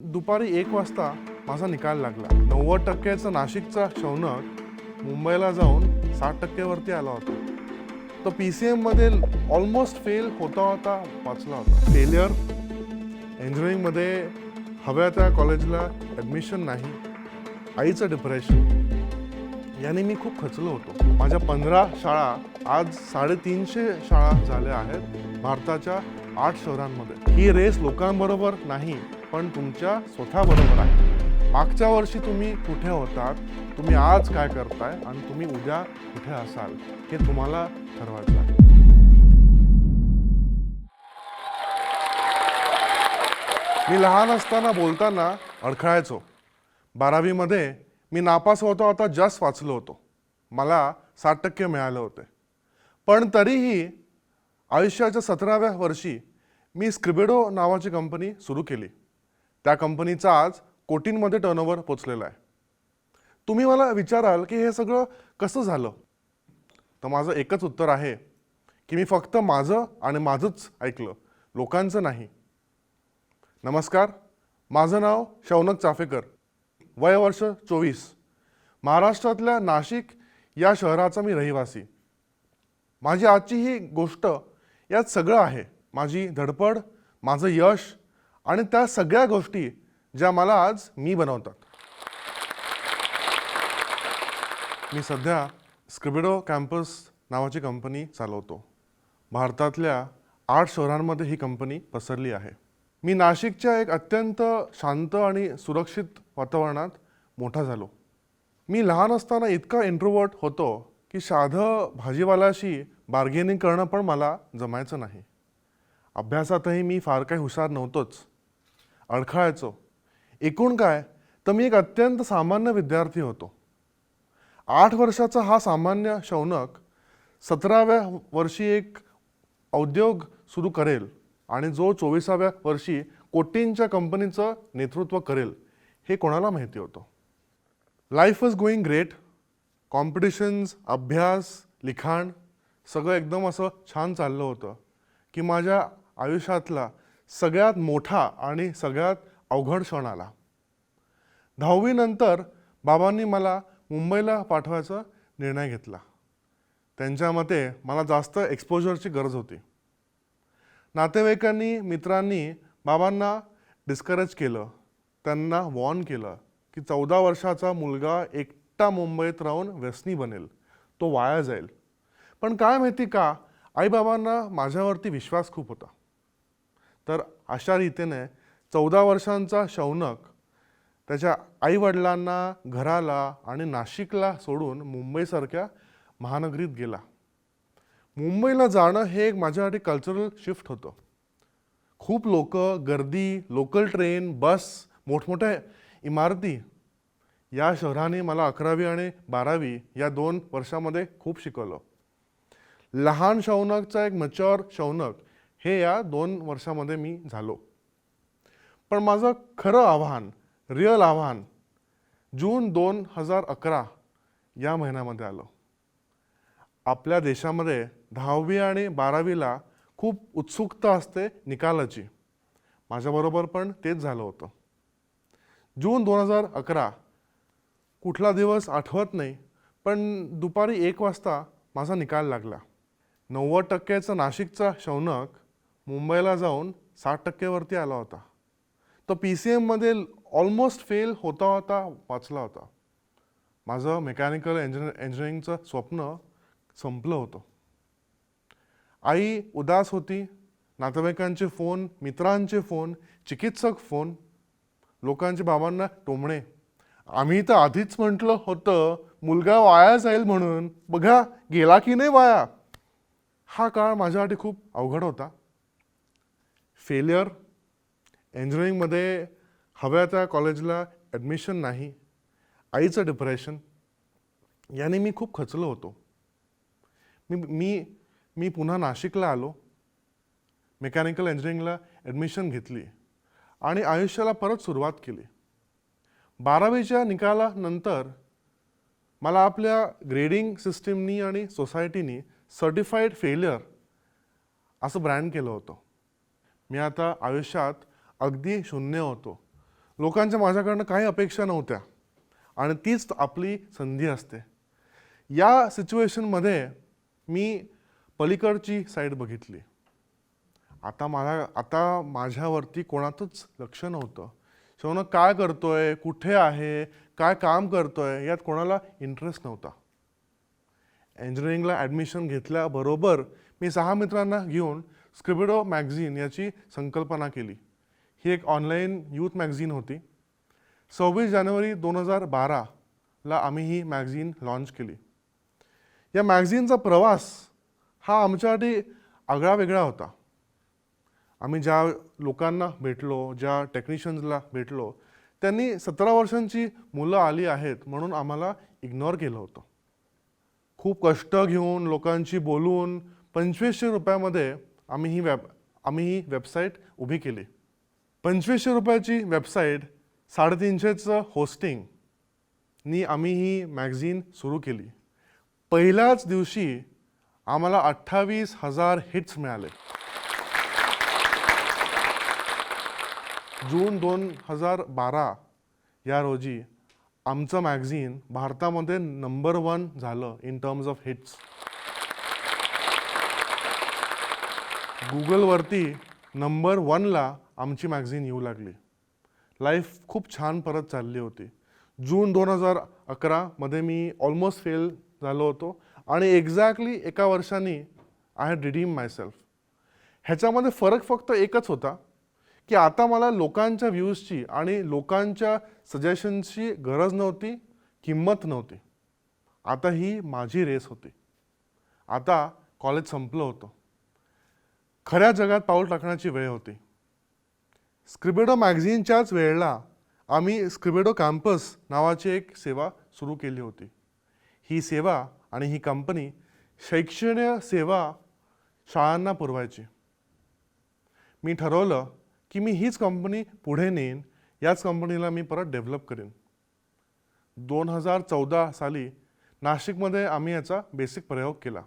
दुपारी एक वाजता माझा निकाल लागला. नव्वद टक्क्याचा नाशिकचा शौनक मुंबईला जाऊन साठ टक्क्यावरती आला होता. तो पी सी एममध्ये ऑलमोस्ट फेल होता होता वाचला होता. फेलियर इंजिनिअरिंगमध्ये हव्या त्या कॉलेजला ॲडमिशन नाही. आईचं डिप्रेशन याने मी खूप खचलो होतो. माझ्या पंधरा शाळा आज साडेतीनशे शाळा झाल्या आहेत भारताच्या आठ शहरांमध्ये. ही रेस लोकांबरोबर नाही पण तुमच्या स्वतःबरोबर आहे. मागच्या वर्षी तुम्ही कुठे होतात तुम्ही आज काय करताय आणि तुम्ही उद्या कुठे असाल हे तुम्हाला ठरवायचं आहे. मी लहान असताना बोलताना अडखळायचो. बारावीमध्ये मी नापास होता होता जस्ट वाचलो होतो. मला साठ टक्के मिळाले होते. पण तरीही आयुष्याच्या सतराव्या वर्षी मी स्क्रिबेडो नावाची कंपनी सुरू केली. त्या कंपनीचा आज कोटींमध्ये टर्नओव्हर पोचलेला आहे. तुम्ही मला विचाराल की हे सगळं कसं झालं? तर माझं एकच उत्तर आहे की मी फक्त माझं आणि माझंच ऐकलं लोकांचं नाही. नमस्कार माझं नाव शौनक चाफेकर. वय वर्ष चोवीस. महाराष्ट्रातल्या नाशिक या शहराचा मी रहिवासी. माझी आजची ही गोष्ट यात सगळं आहे. माझी धडपड माझं यश आणि त्या सगळ्या गोष्टी ज्या मला आज मी बनवतात. मी सध्या स्क्रिबिडो कॅम्पस नावाची कंपनी चालवतो. भारतातल्या आठ शहरांमध्ये ही कंपनी पसरली आहे. मी नाशिकच्या एक अत्यंत शांत आणि सुरक्षित वातावरणात मोठा झालो. मी लहान असताना इतका इंट्रोवर्ट होतो की साधं भाजीवाल्याशी बार्गेनिंग करणं पण मला जमायचं नाही. अभ्यासातही मी फार काही हुशार नव्हतोच. अडखळायचो. एकूण काय? तर मी एक अत्यंत सामान्य विद्यार्थी होतो. आठ वर्षाचा हा सामान्य शौनक सतराव्या वर्षी एक औद्योग सुरू करेल आणि जो चोवीसाव्या वर्षी कोटींच्या कंपनीचं नेतृत्व करेल हे कोणाला माहिती होतं? Life is going great competitions अभ्यास लिखाण सगळं एकदम असं छान चाललं होतं की माझ्या आयुष्यातला सगळ्यात मोठा आणि सगळ्यात अवघड क्षण आला. दहावीनंतर बाबांनी मला मुंबईला पाठवायचा निर्णय घेतला. त्यांच्या मते मला जास्त एक्सपोजरची गरज होती. नातेवाईकांनी मित्रांनी बाबांना डिस्करेज केलं. त्यांना वॉर्न केलं की चौदा वर्षाचा मुलगा एकटा मुंबईत राहून व्यसनी बनेल. तो वाया जाईल. पण काय माहिती का आईबाबांना माझ्यावरती विश्वास खूप होता. तर अशा रीतीने चौदा वर्षांचा शौनक त्याच्या आईवडिलांना घराला आणि नाशिकला सोडून मुंबईसारख्या महानगरीत गेला. मुंबईला जाणं हे एक माझ्यासाठी कल्चरल शिफ्ट होतं. खूप लोक गर्दी लोकल ट्रेन बस मोठमोठ्या इमारती या शहराने मला अकरावी आणि बारावी या दोन वर्षामध्ये खूप शिकवलं. लहान शौनकचा एक मच्युअर शौनक हे या दोन वर्षामध्ये मी झालो. पण माझं खरं आव्हान रिअल आव्हान जून दोन हजार अकरा या महिन्यामध्ये आलं. आपल्या देशामध्ये दहावी आणि बारावीला खूप उत्सुकता असते निकालाची. माझ्याबरोबर पण तेच झालं होतं. जून दोन हजार अकरा कुठला दिवस आठवत नाही पण दुपारी एक वाजता माझा निकाल लागला. नव्वद टक्क्याचं नाशिकचा शौनक मुंबईला जाऊन साठ टक्क्यावरती आला होता. तो पी सी एममध्ये ऑलमोस्ट फेल होता होता वाचला होता. माझं मेकॅनिकल इंजिनिअर इंजिनिअरिंगचं स्वप्न संपलं होतं. आई उदास होती. नातेवाईकांचे फोन मित्रांचे फोन चिकित्सक फोन लोकांचे बाबांना टोमणे. आम्ही तर आधीच म्हटलं होतं मुलगा वाया जाईल म्हणून. बघा गेला की नाही वाया? हा काळ माझ्यासाठी खूप अवघड होता. फेलियर इंजिनिअरिंगमध्ये हव्या त्या कॉलेजला ॲडमिशन नाही आईचं डिप्रेशन याने मी खूप खचलो होतो. मी मी मी पुन्हा नाशिकला आलो मेकॅनिकल इंजिनिअरिंगला ॲडमिशन घेतली आणि आयुष्याला परत सुरुवात केली. बारावीच्या निकालानंतर मला आपल्या ग्रेडिंग सिस्टीमनी आणि सोसायटीनी सर्टिफाईड फेलियर असं ब्रँड केलं होतं. मी आता आयुष्यात अगदी शून्य होतो. लोकांच्या माझ्याकडनं काही अपेक्षा नव्हत्या. आणि तीच आपली संधी असते. या सिच्युएशनमध्ये मी पलीकडची साईड बघितली. आता मला आता माझ्यावरती कोणाचंच लक्ष नव्हतं. शौनक काय करतोय कुठे आहे काय काम करतोय यात कोणाला इंटरेस्ट नव्हता. इंजिनिअरिंगला ॲडमिशन घेतल्याबरोबर मी सहा मित्रांना घेऊन स्क्रिबिडो मॅगझिन याची संकल्पना केली. ही एक ऑनलाईन यूथ मॅगझिन होती. सव्वीस जानेवारी दोन हजार बाराला आम्ही ही मॅगझिन लॉन्च केली. या मॅगझिनचा प्रवास हा आमच्यासाठी आगळा वेगळा होता. आम्ही ज्या लोकांना भेटलो ज्या टेक्निशियन्सला भेटलो त्यांनी सतरा वर्षांची मुलं आली आहेत म्हणून आम्हाला इग्नोर केलं होतं. खूप कष्ट घेऊन लोकांशी बोलून पंचवीसशे रुपयामध्ये आम्ही ही वेब आम्ही ही वेबसाईट उभी केली. पंचवीसशे रुपयाची वेबसाईट साडेतीनशेचं होस्टिंग नी आम्ही ही मॅगझिन सुरू केली. पहिल्याच दिवशी आम्हाला अठ्ठावीस हजार हिट्स मिळाले. जून दोन हजार बारा या रोजी आमचं मॅगझिन भारतामध्ये नंबर वन झालं इन टर्म्स ऑफ हिट्स गुगलवरती नंबर वनला आमची मॅगझिन येऊ लागली. लाईफ खूप छान परत चालली होती. जून दोन हजार अकरामध्ये मी ऑलमोस्ट फेल झालो होतो आणि एक्झॅक्टली एका वर्षाने I had redeem myself ह्याच्यामध्ये फरक फक्त एकच होता की आता मला लोकांच्या व्ह्यूजची आणि लोकांच्या सजेशनची गरज नव्हती किंमत नव्हती. आता ही माझी रेस होती. आता कॉलेज संपलं होतं. खऱ्या जगात पाऊल टाकण्याची वेळ होती. स्क्रिबेडो मॅगझिनच्याच वेळेला आम्ही स्क्रिबेडो कॅम्पस नावाची एक सेवा सुरू केली होती. ही सेवा आणि ही कंपनी शैक्षणिक सेवा शाळांना पुरवायची. मी ठरवलं की मी हीच कंपनी पुढे नेईन याच कंपनीला मी परत डेव्हलप करेन. दोन हजार चौदा साली नाशिकमध्ये आम्ही याचा बेसिक प्रयोग केला.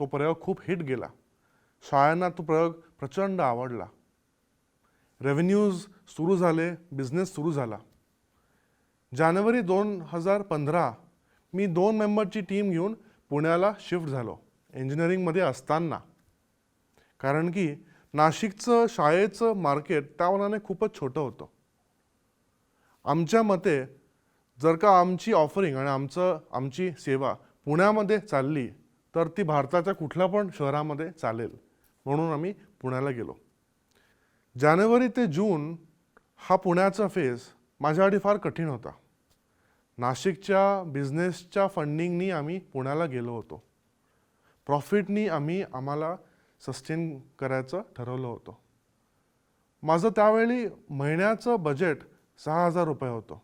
तो प्रयोग खूप हिट गेला. शाळांना तो प्रयोग प्रचंड आवडला. रेव्हेन्यूज सुरू झाले बिझनेस सुरू झाला. जानेवारी दोन हजार पंधरा मी दोन मेंबरची टीम घेऊन पुण्याला शिफ्ट झालो इंजिनिअरिंगमध्ये असताना. कारण की नाशिकचं शाळेचं मार्केट त्या मनाने खूपच छोटं होतं. आमच्या मते जर का आमची ऑफरिंग आणि आमचं आमची सेवा पुण्यामध्ये चालली तर ती भारताच्या कुठल्या पण शहरामध्ये चालेल. म्हणून आम्ही पुण्याला गेलो. जानेवारी ते जून हा पुण्याचा फेज माझ्यासाठी फार कठीण होता. नाशिकच्या बिझनेसच्या फंडिंगनी आम्ही पुण्याला गेलो होतो. प्रॉफिटनी आम्ही आम्हाला सस्टेन करायचं ठरवलं होतं. माझं त्यावेळी महिन्याचं बजेट सहा हजार रुपये होतं.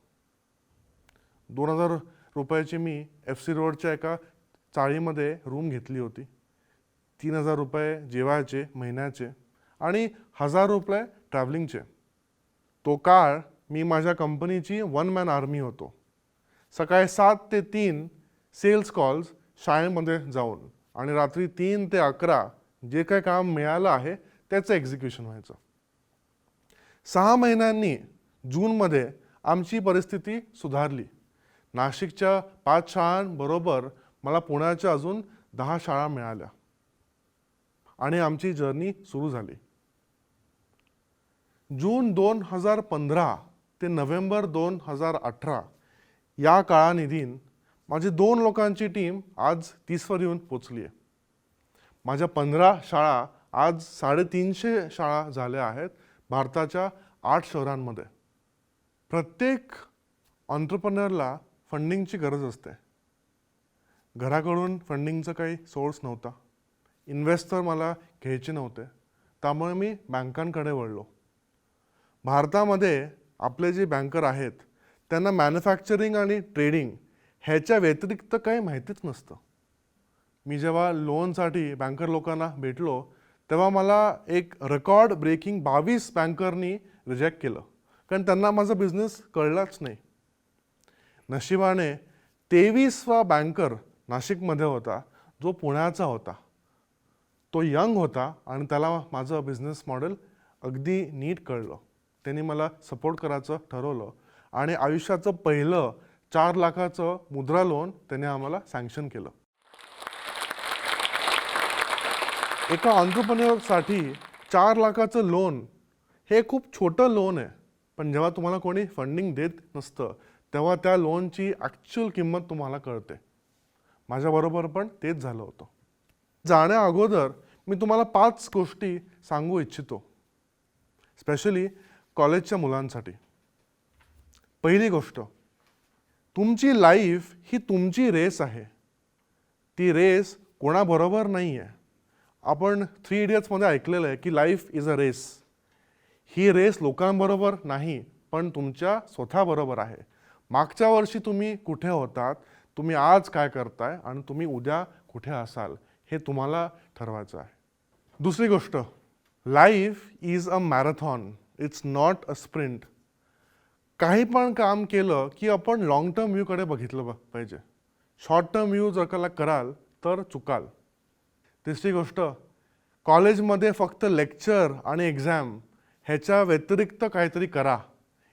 दोन हजार रुपयाची मी एफ सी रोडच्या एका चाळीमध्ये रूम घेतली होती. तीन हजार रुपये जेवायचे महिन्याचे आणि हजार रुपये ट्रॅव्हलिंगचे तो काळ मी माझ्या कंपनीची वन मॅन आर्मी होतो. सकाळी सात ते तीन सेल्स कॉल्स शाळेमध्ये जाऊन आणि रात्री तीन ते अकरा जे काही काम मिळालं आहे त्याचं एक्झिक्युशन व्हायचं. सहा महिन्यांनी जूनमध्ये आमची परिस्थिती सुधारली. नाशिकच्या पाच शाळांबरोबर मला पुण्याच्या अजून दहा शाळा मिळाल्या. आणि आमची जर्नी सुरू झाली. जून दोन हजार पंधरा ते नोव्हेंबर दोन हजार अठरा या काळानिधीन माझी दोन लोकांची टीम आज तीसवर येऊन पोचली आहे. माझ्या पंधरा शाळा आज साडेतीनशे शाळा झाल्या आहेत भारताच्या आठ शहरांमध्ये. प्रत्येक ऑन्टरप्रनरला फंडिंगची गरज असते. घराकडून फंडिंगचा काही सोर्स नव्हता. इन्व्हेस्टर मला घ्यायचे नव्हते. त्यामुळे मी बँकांकडे वळलो. भारतामध्ये आपले जे बँकर आहेत त्यांना मॅन्युफॅक्चरिंग आणि ट्रेडिंग ह्याच्या व्यतिरिक्त काही माहितीच नसतं. मी जेव्हा लोनसाठी बँकर लोकांना भेटलो तेव्हा मला एक रेकॉर्ड ब्रेकिंग बावीस बँकरनी रिजेक्ट केलं. कारण त्यांना माझा बिझनेस कळलाच नाही. नशिबाने तेवीसवा बँकर नाशिकमध्ये होता जो पुण्याचा होता. तो यंग होता आणि त्याला माझं बिझनेस मॉडेल अगदी नीट कळलं. त्यांनी मला सपोर्ट करायचं ठरवलं आणि आयुष्याचं पहिलं चार लाखाचं मुद्रा लोन त्याने आम्हाला सँक्शन केलं. एका ऑन्टरप्रन्युअरसाठी चार लाखाचं लोन हे खूप छोटं लोन आहे. पण जेव्हा तुम्हाला कोणी फंडिंग देत नसतं तेव्हा त्या लोनची ॲक्च्युअल किंमत तुम्हाला कळते. माझ्याबरोबर पण तेच झालं होतं. जाण्या अगोदर मी तुम्हाला पाच गोष्टी सांगू इच्छितो. स्पेशली कॉलेजच्या मुलांसाठी. पहिली गोष्ट तुमची लाईफ ही तुमची रेस आहे. ती रेस कोणाबरोबर नाही आहे आपण थ्री इडियट्समध्ये ऐकलेलं आहे की लाईफ इज अ रेस ही रेस लोकांबरोबर नाही पण तुमच्या स्वतःबरोबर आहे. मागच्या वर्षी तुम्ही कुठे होतात तुम्ही आज काय करताय आणि तुम्ही उद्या कुठे असाल हे तुम्हाला ठरवायचं आहे. दुसरी गोष्ट life is a marathon it's not a sprint काही पण काम केलं की आपण लाँग टर्म व्ह्यूकडे बघितलं ब- पाहिजे. शॉर्ट टर्म व्ह्यू जर का कराल तर चुकाल. तिसरी गोष्ट कॉलेजमध्ये फक्त लेक्चर आणि एक्झाम ह्याच्या व्यतिरिक्त काहीतरी करा.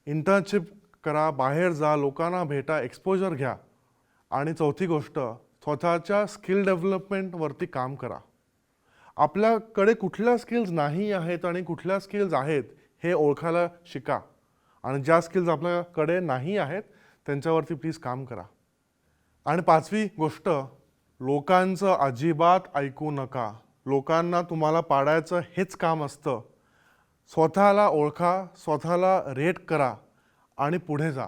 इंटर्नशिप करा बाहेर जा लोकांना भेटा एक्सपोजर घ्या. आणि चौथी गोष्ट स्वतःच्या स्किल डेव्हलपमेंटवरती काम करा. आपल्याकडे कुठल्या स्किल्स नाही आहेत आणि कुठल्या स्किल्स आहेत हे ओळखायला शिका. आणि ज्या स्किल्स आपल्याकडे नाही आहेत त्यांच्यावरती प्लीज काम करा. आणि पाचवी गोष्ट लोकांचं अजिबात ऐकू नका. लोकांना तुम्हाला पाडायचं हेच काम असतं. स्वतःला ओळखा स्वतःला रेट करा आणि पुढे जा.